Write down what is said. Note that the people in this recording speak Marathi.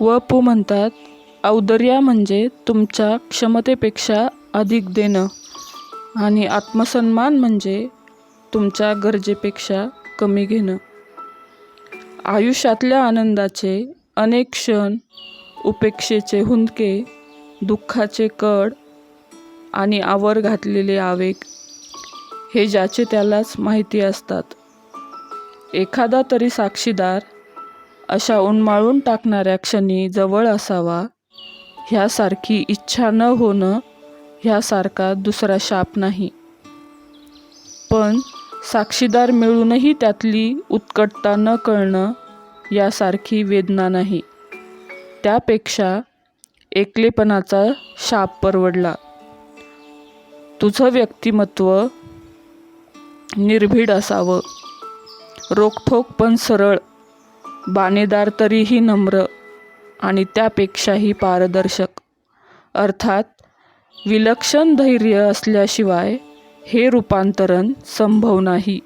व पु म्हणतात औदर्या म्हणजे तुमच्या क्षमतेपेक्षा अधिक देणं आणि आत्मसन्मान म्हणजे तुमच्या गरजेपेक्षा कमी घेणं. आयुष्यातल्या आनंदाचे अनेक क्षण उपेक्षेचे हुंदके दुःखाचे कड आणि आवर घातलेले आवेग हे ज्याचे त्यालाच माहिती असतात. एखादा तरी साक्षीदार अशा उन्माळून टाकणाऱ्या क्षणी जवळ असावा. ह्यासारखी इच्छा न होणं ह्यासारखा दुसरा शाप नाही. पण साक्षीदार मिळूनही त्यातली उत्कटता न कळणं यासारखी वेदना नाही. त्यापेक्षा एकलेपणाचा शाप परवडला. तुझं व्यक्तिमत्व निर्भीड असावं. रोखठोक पण सरळ बाणेदार तरीही नम्र आणि त्यापेक्षाही पारदर्शक. अर्थात विलक्षण धैर्य असल्याशिवाय हे रूपांतरण संभव नाही.